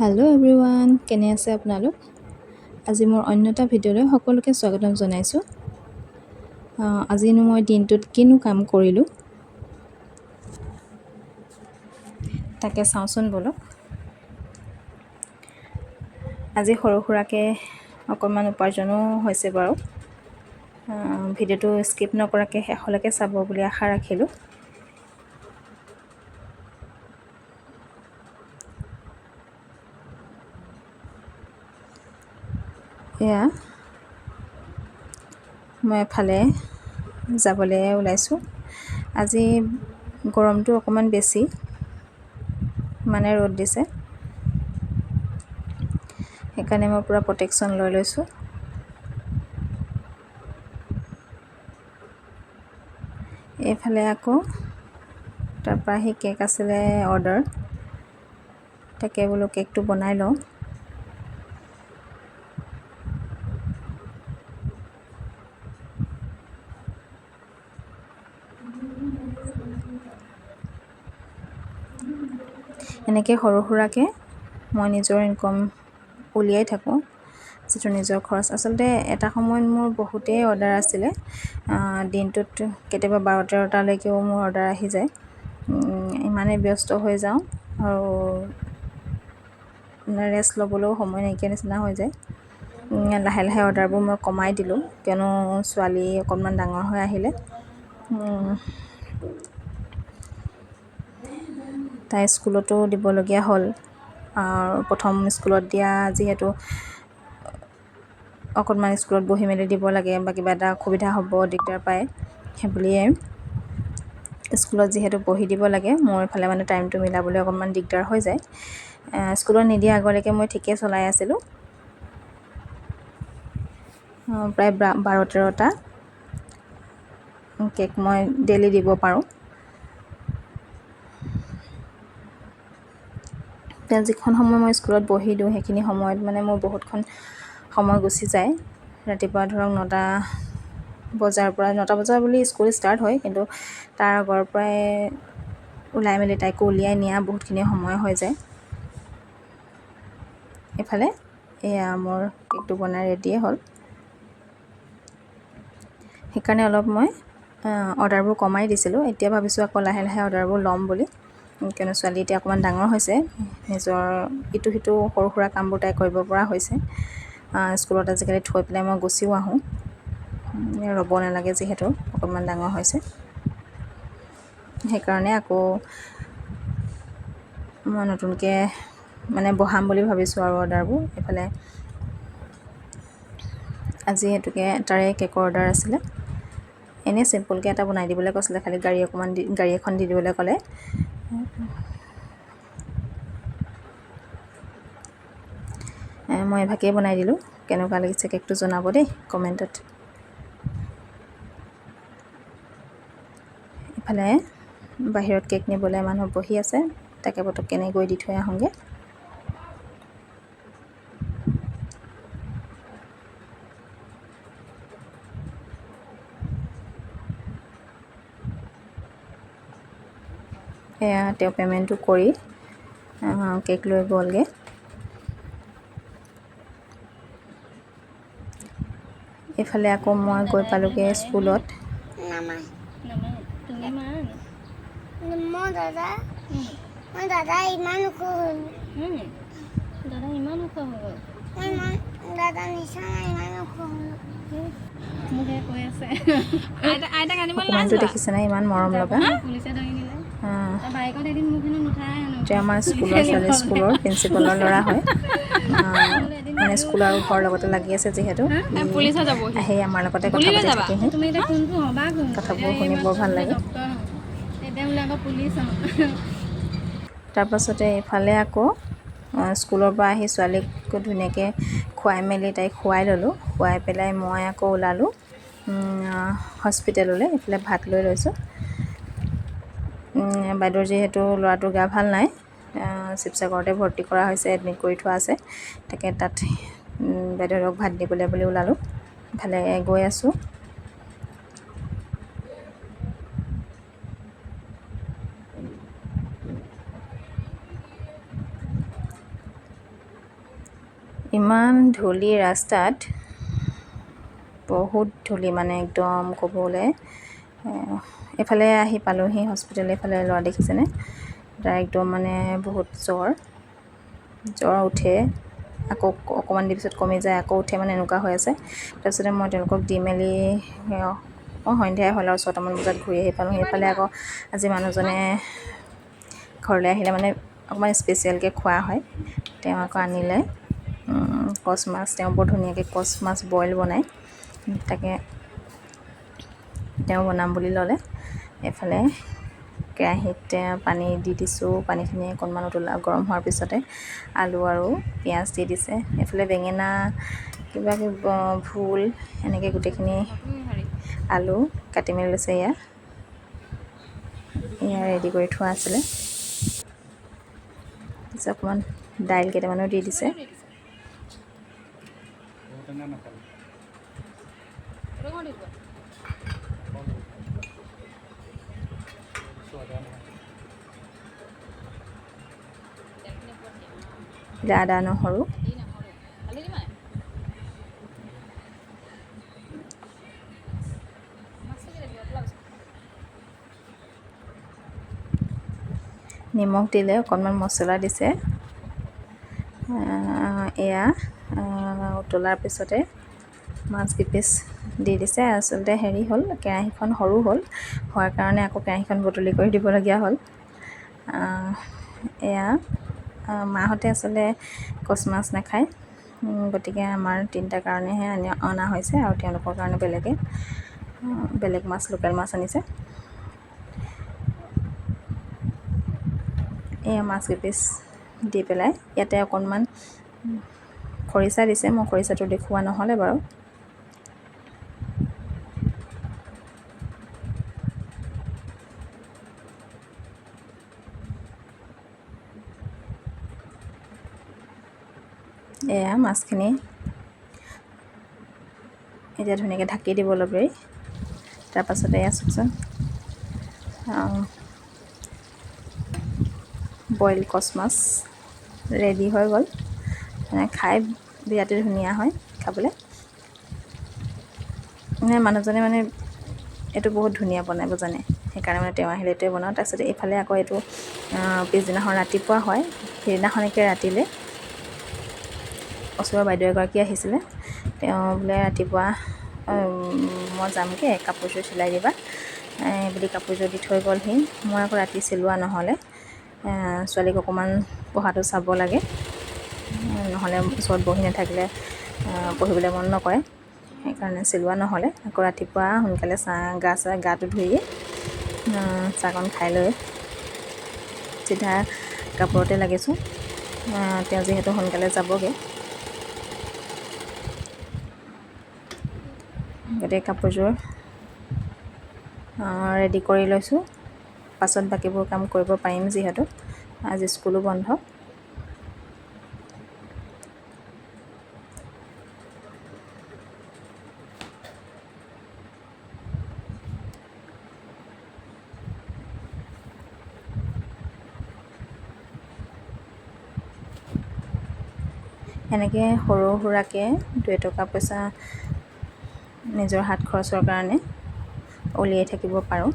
Hello everyone কেনে আছে আপোনালোক? আজি মোৰ অন্য এটা ভিডিঅ'লৈ সকলোকে স্বাগতম জনাইছোঁ। আজিনো মই দিনটোত কিনো কাম কৰিলোঁ? তাকে চাওঁচোন ব'লক। আজি সৰু সুৰাকৈ অকণমান উপাৰ্জনো হৈছে বাৰু। ভিডিঅ'টো স্কিপ নকৰাকৈ শেষলৈকে চাব বুলি আশা ৰাখিলোঁ। এয়া। মই এফালে যাবলৈ ওলাইছোঁ। আজি গৰমটো অকণমান বেছি মানে ৰ'দ দিছে। সেইকাৰণে মই পূৰা প্ৰটেকশ্যন লৈ লৈছোঁ। এইফালে আকৌ তাৰপৰা আহি কেক আছিলে অৰ্ডাৰ তাকে বোলো কেকটো বনাই লওঁ। এনেকৈ সৰু সুৰাকৈ মই নিজৰ ইনকম উলিয়াই থাকোঁ যিটো নিজৰ খৰচ। আচলতে এটা সময়ত মোৰ বহুতেই অৰ্ডাৰ আছিলে। দিনটোত কেতিয়াবা বাৰ তেৰটালৈকেও মোৰ অৰ্ডাৰ আহি যায়। ইমানেই ব্যস্ত হৈ যাওঁ আৰু ৰেষ্ট ল'বলৈও সময় নাইকিয়া নিচিনা হৈ যায়। লাহে লাহে অৰ্ডাৰবোৰ মই কমাই দিলোঁ কিয়নো ছোৱালী অকণমান ডাঙৰ হৈ আহিলে। তাই স্কুলতো দিবলগীয়া হ'ল। প্ৰথম স্কুলত দিয়া যিহেতু অকণমান স্কুলত বহি মেলি দিব লাগে বা কিবা এটা অসুবিধা হ'ব দিগদাৰ পায় সেই বুলিয়ে স্কুলত যিহেতু পঢ়ি দিব লাগে মোৰ এইফালে মানে টাইমটো মিলাবলৈ অকণমান দিগদাৰ হৈ যায়। স্কুলত নিদিয়া আগলৈকে মই ঠিকেই চলাই আছিলোঁ। প্ৰায় বাৰ তেৰটা কেক মই ডেইলি দিব পাৰোঁ। এতিয়া যিখন সময় মই স্কুলত বহি দিওঁ সেইখিনি সময়ত মানে মোৰ বহুতখন সময় গুচি যায়। ৰাতিপুৱা ধৰক নটা বজাৰ পৰা নটা বজাৰ বুলি স্কুল ষ্টাৰ্ট হয় কিন্তু তাৰ আগৰ পৰাই ওলাই মেলি তাইকো উলিয়াই নিয়া বহুতখিনি সময় হৈ যায়। এইফালে এয়া মোৰ কেকটো বনাই ৰেডিয়ে হ'ল। সেইকাৰণে অলপ মই অৰ্ডাৰবোৰ কমাই দিছিলোঁ। এতিয়া ভাবিছোঁ আকৌ লাহে লাহে অৰ্ডাৰবোৰ ল'ম বুলি। কিয়নো ছোৱালী এতিয়া অকণমান ডাঙৰ হৈছে নিজৰ ইটো সিটো সৰু সুৰা কামবোৰ তাই কৰিব পৰা হৈছে। স্কুলত আজিকালি থৈ পেলাই মই গুচিও আহোঁ। ৰ'ব নালাগে যিহেতু অকণমান ডাঙৰ হৈছে। সেইকাৰণে আকৌ মই নতুনকৈ মানে বহাম বুলি ভাবিছোঁ আৰু অৰ্ডাৰবোৰ। এইফালে আজি সেইটোকে তাৰে কেকৰ অৰ্ডাৰ আছিলে। এনেই চিম্পুলকৈ এটা বনাই দিবলৈ কৈছিলে খালি গাড়ী অকণমান দি গাড়ী এখন দি দিবলৈ ক'লে। মই এভাগেই বনাই দিলোঁ। কেনেকুৱা লাগিছে কেকটো জনাব দেই কমেণ্টত। ইফালে বাহিৰত কেক নিবলৈ মানুহ বহি আছে তাকে পটককেনে গৈ দি থৈ আহোঁগৈ। এয়া তেওঁ পে'মেণ্টটো কৰি কেক লৈ গ'লগৈ। এইফালে আকৌ মই গৈ পালোঁগৈ স্কুলত। মই দাদা ইমান ওখ হ'ল। দাদা ইমান ওখ হৈ গ'ল মই ইমান দাদা নিচিনা ইমান ওখ হ'ল। মোকে কৈ আছে। আইতা আইতাক আনিব অকণমানটো দেখিছেনে ইমান মৰম লগা। পুলিচে ধৰি নিলে। তেওঁ আমাৰ স্কুলৰ ছোৱালী স্কুলৰ প্ৰিন্সিপালৰ ল'ৰা হয়। মানে স্কুল আৰু ঘৰৰ লগতে লাগি আছে যিহেতু। আহি আমাৰ লগতে কথা পাতি থাকেহি কথাবোৰ শুনি বৰ ভাল লাগে। তাৰপাছতে এইফালে আকৌ স্কুলৰ পৰা আহি ছোৱালীক ধুনীয়াকৈ খুৱাই মেলি তাইক খুৱাই ল'লোঁ। খুৱাই পেলাই মই আকৌ ওলালোঁ। হস্পিটেললৈ। এইফালে ভাত লৈ লৈছোঁ। বাইদেউৰ যিহেতু ল'ৰাটোৰ গা ভাল নাই শিৱসাগৰতে ভৰ্তি কৰা হৈছে এডমিট কৰি থোৱা আছে। তাকে তাত উম, বাইদেউহঁতক ভাত দিবলৈ বুলি ওলালোঁ। ইফালে গৈ আছোঁ। ইমান ধূলি ৰাস্তাত বহুত ধূলি মানে একদম ক'বলৈ। এইফালে আহি পালোহি হস্পিটেল এইফালে ল'ৰা দেখিছেনে? তাৰ একদম মানে বহুত জ্বৰ। জ্বৰ উঠে আকৌ অকণমান দেৰি পিছত কমি যায় আকৌ উঠে মানে এনেকুৱা হৈ আছে। তাৰপিছতে মই তেওঁলোকক দি মেলি অঁ সন্ধিয়াই হ'ল আৰু ছটামান বজাত ঘূৰি আহি পালোঁ সেইফালে আকৌ আজি মানুহজনে ঘৰলৈ আহিলে মানে অকণমান স্পেচিয়েলকৈ খোৱা হয়। তেওঁ আকৌ আনিলে। কচ মাছ তেওঁ বৰ ধুনীয়াকৈ কচ মাছ বইল বনায়। তাকে তেওঁ বনাম বুলি ল'লে। এইফালে কেৰাহীত পানী দি দিছোঁ পানীখিনি অকণমান উতলা গৰম হোৱাৰ পিছতে আলু আৰু পিঁয়াজ দি দিছে। এইফালে বেঙেনা কিবা কিবি ভোল এনেকৈ গোটেইখিনি আলু কাটি মেলি লৈছে এয়া। এয়া ৰেডি কৰি থোৱা আছিলে। তাৰপিছত অকণমান দাইল কেইটামানো দি দিছে। আদা নহৰু। নিমখ দিলে অকণমান মছলা দিছে। এয়া উতলাৰ পিছতে মাছ কেইপিচ দি দিছে। আচলতে হেৰি হ'ল কেৰাহীখন সৰু হ'ল। হোৱাৰ কাৰণে আকৌ কেৰাহীখন বদলি কৰি দিবলগীয়া হ'ল। এয়া মাহঁতে আচলতে কচ মাছ নাখায়। গতিকে আমাৰ তিনিটাৰ কাৰণেহে আনি অনা হৈছে আৰু তেওঁলোকৰ কাৰণে বেলেগে। বেলেগ মাছ লোকেল মাছ আনিছে। এয়া মাছ কেইপিচ দি পেলাই। ইয়াতে অকণমান খৰিচা দিছে। মই খৰিচাটো দেখুওৱা নহ'লে বাৰু। এয়া মাছখিনি এতিয়া ধুনীয়াকৈ ঢাকি দিব ল'বি তাৰপাছতে এয়া চাওকচোন বইল কচ মাছ ৰেডি হৈ গ'ল। মানে খাই বিৰাটেই ধুনীয়া হয় খাবলৈ। মানে মানুহজনে মানে এইটো বহুত ধুনীয়া বনাব জানে। সেইকাৰণে মানে তেওঁ আহিলে এইটোৱে বনাওঁ। তাৰপিছতে এইফালে আকৌ এইটো পিছদিনাখন ৰাতিপুৱা হয়। সেইদিনাখনকে ৰাতিলৈ। ওচৰৰ বাইদেউ এগৰাকী আহিছিলে। তেওঁ বোলে ৰাতিপুৱা মই যামগৈ কাপোৰযোৰ চিলাই দিবা। বুলি কাপোৰযোৰ দি থৈ গ'লহি। মই আকৌ ৰাতি চিলোৱা নহ'লে। ছোৱালীক অকণমান পঢ়াটো চাব লাগে। নহ'লে ওচৰত বহি নাথাকিলে পঢ়িবলৈ মন নকৰে। সেইকাৰণে চিলোৱা নহ'লে। আকৌ ৰাতিপুৱা সোনকালে চাহ গা চা গাটো ধুই চাহকণ খাই লৈ চিধা কাপোৰতে লাগিছোঁ। তেওঁ যিহেতু সোনকালে যাবগৈ। গতিকে কাপোৰযোৰ ৰেডি কৰি লৈছোঁ। পাছত বাকীবোৰ কাম কৰিব পাৰিম যিহেতু। আজি স্কুলো বন্ধ। এনেকৈ সৰু সুৰাকৈ দুই এটকা পইচা নিজৰ হাত খৰচৰ কাৰণে উলিয়াই থাকিব পাৰোঁ।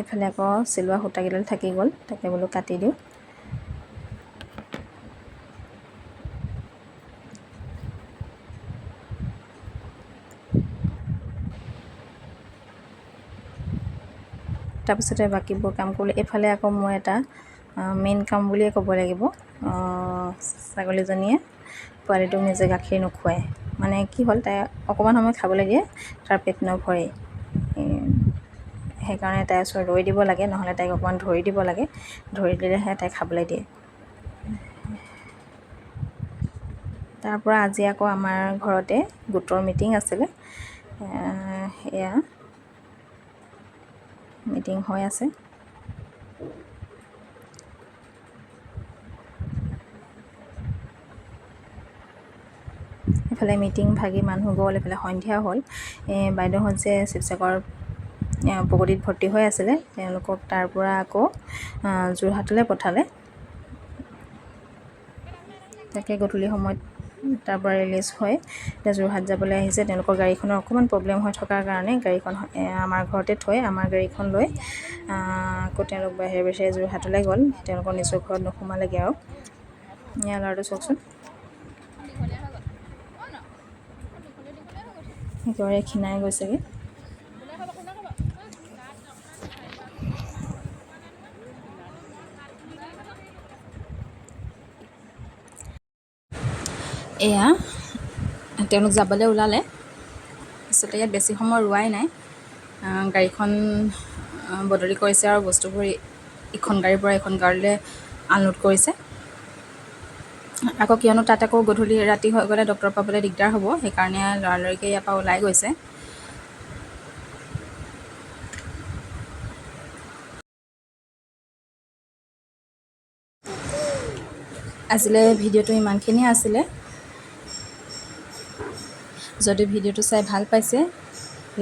এইফালে আকৌ চিলোৱা সূতাকেইডাল থাকি গ'ল তাকে বোলো কাটি দিওঁ। তাৰপিছতে বাকীবোৰ কাম কৰিলোঁ এইফালে আকৌ মই এটা মেইন কাম বুলিয়ে ক'ব লাগিব। ছাগলীজনীয়ে পোৱালিটোক নিজে গাখীৰ নোখোৱায় মানে কি হ'ল তাই অকণমান সময় খাবলৈ দিয়ে তাৰ পেট নভৰেই। এই সেইকাৰণে তাইৰ ওচৰত ৰৈ দিব লাগে নহ'লে তাইক অকণমান ধৰি দিব লাগে। ধৰি দিলেহে তাই খাবলৈ দিয়ে। তাৰপৰা আজি আকৌ আমাৰ ঘৰতে গোটৰ মিটিং আছিলে। এয়া মিটিং হৈ আছে। এইফালে মিটিং ভাগি মানুহ গ'ল এইফালে সন্ধিয়া হ'ল। বাইদেউহঁত যে শিৱসাগৰ এ, প্ৰগতিত ভৰ্তি হৈ আছিলে তেওঁলোকক তাৰ পৰা আকৌ যোৰহাটলৈ পঠালে। তাকে গধূলি সময়ত তাৰ পৰা ৰিলিজ হৈ এতিয়া যোৰহাট যাবলৈ আহিছে। তেওঁলোকৰ গাড়ীখনৰ অকণমান প্ৰব্লেম হৈ থকাৰ কাৰণে গাড়ীখন আমাৰ ঘৰতে থৈ আমাৰ গাড়ীখন লৈ আকৌ তেওঁলোক বাহিৰে বাহিৰে যোৰহাটলৈ গ'ল। তেওঁলোকৰ নিজৰ ঘৰত নোসোমালেগৈ আৰু। এয়া ল'ৰাটো চাওকচোন। একেবাৰে ক্ষীণাই গৈছেগৈ। এয়া। তেওঁলোক যাবলৈ ওলালে। আচলতে ইয়াত বেছি সময় ৰোৱাই নাই। গাড়ীখন বদলি কৰিছে আৰু বস্তুবোৰ ইখন গাড়ীৰ পৰা এখন গাড়ীলৈ আনলোড কৰিছে। আকৌ কিয়নো তাত আকৌ গধূলি ৰাতি হৈ গ'লে ডক্টৰ পাবলৈ দিগদাৰ হ'ব। সেইকাৰণে লৰালৰিকৈ ইয়াৰ পৰা ওলাই গৈছে। আজিলৈ ভিডিঅ'টো ইমানখিনিয়ে আছিলে। যদি ভিডিঅ'টো চাই ভাল পাইছে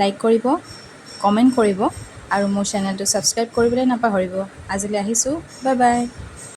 লাইক কৰিব কমেণ্ট কৰিব আৰু মোৰ চেনেলটো ছাবস্ক্ৰাইব কৰিবলৈ নাপাহৰিব। আজিলৈ আহিছোঁ বাই বাই।